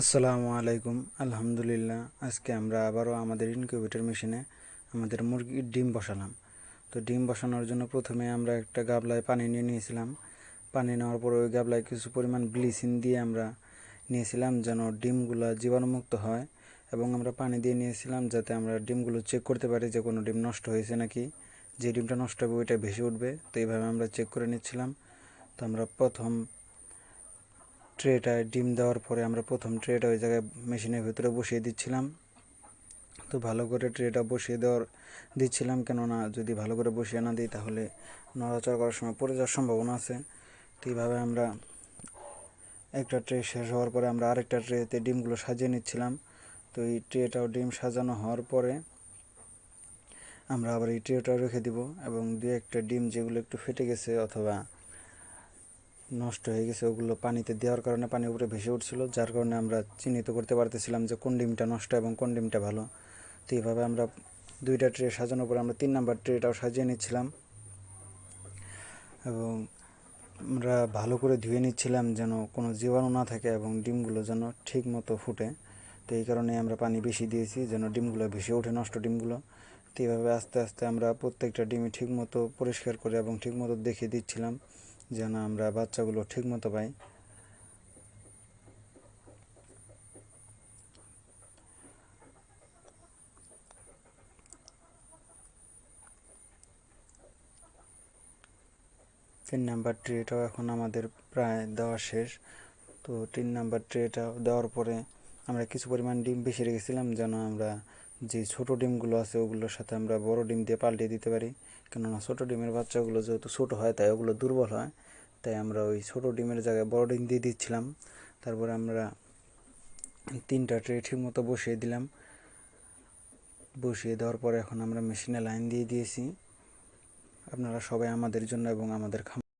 আসসালামু আলাইকুম। আলহামদুলিল্লাহ, আজকে আমরা আবারও আমাদের ইনকিউবেটর মেশিনে আমাদের মুরগির ডিম বসালাম। তো ডিম বসানোর জন্য প্রথমে আমরা একটা গাবলায় পানি নিয়ে নিয়েছিলাম। পানি নেওয়ার পর ওই গাবলায় কিছু পরিমাণ ব্লিচিং দিয়ে আমরা নিয়েছিলাম যেন ডিমগুলো জীবাণুমুক্ত হয় এবং আমরা পানি দিয়ে নিয়েছিলাম যাতে আমরা ডিমগুলো চেক করতে পারি যে কোনো ডিম নষ্ট হয়েছে নাকি। যে ডিমটা নষ্ট হবে ওইটা ভেসে উঠবে, তো এইভাবে আমরা চেক করে নিচ্ছিলাম। তো আমরা প্রথম ট্রেটায় ডিম দেওয়ার পরে আমরা প্রথম ট্রেটা ওই জায়গায় মেশিনের ভিতরে বসিয়ে দিচ্ছিলাম। তো ভালো করে ট্রেটা বসিয়ে দেওয়ার দিচ্ছিলাম, কেননা যদি ভালো করে বসিয়ে না দিই তাহলে নড়াচড়া করার সময় পড়ে যাওয়ার সম্ভাবনা আছে। তো এইভাবে আমরা একটা ট্রে শেষ হওয়ার পরে আমরা আরেকটা ট্রেতে ডিমগুলো সাজিয়ে নিচ্ছিলাম। তো এই ট্রেটাও ডিম সাজানো হওয়ার পরে আমরা আবার এই ট্রেটাও রেখে দিব এবং দু একটা ডিম যেগুলো একটু ফেটে গেছে অথবা নষ্ট হয়ে গেছে, ওগুলো পানিতে দেওয়ার কারণে পানি উপরে ভেসে উঠছিল, যার কারণে আমরা চিহ্নিত করতে পারতেছিলাম যে কোন ডিমটা নষ্ট এবং কোন ডিমটা ভালো। তো এইভাবে আমরা দুইটা ট্রে সাজানোর পরে আমরা তিন নাম্বার ট্রেটাও সাজিয়ে নিচ্ছিলাম। এবং আমরা ভালো করে ধুয়ে নিচ্ছিলাম যেন কোনো জীবাণু না থাকে এবং ডিমগুলো যেন ঠিক মতো ফুটে। তো এই কারণে আমরা পানি বেশি দিয়েছি, যেন ডিমগুলো ভেসে ওঠে, নষ্ট ডিমগুলো। তো এইভাবে আস্তে আস্তে আমরা প্রত্যেকটা ডিমই ঠিক মতো পরিষ্কার করে এবং ঠিক মতো দেখে দিচ্ছিলাম। যেন আমরা বাচ্চাগুলো ঠিক মতো পাই। তিন নাম্বার ট্রেটাও এখন আমাদের প্রায় দেওয়া শেষ। তো তিন নাম্বার ট্রেটা দেওয়ার পরে আমরা কিছু পরিমাণ ডিম বেশি রেখেছিলাম যেন আমরা যে ছোট ডিমগুলো আছে, ওগুলোর সাথে আমরা বড় ডিম দিয়ে পাল্টে দিতে পারি। কেননা ছোটো ডিমের বাচ্চাগুলো যেহেতু ছোটো হয়, তাই ওগুলো দুর্বল হয়। তাই আমরা ওই ছোটো ডিমের জায়গায় বড় ডিম দিয়ে দিচ্ছিলাম। তারপরে আমরা তিনটা ট্রে ঠিক মতো বসিয়ে দিলাম। বসিয়ে দেওয়ার পরে এখন আমরা মেশিনে লাইন দিয়ে দিয়েছি। আপনারা সবাই আমাদের জন্য এবং আমাদের খাম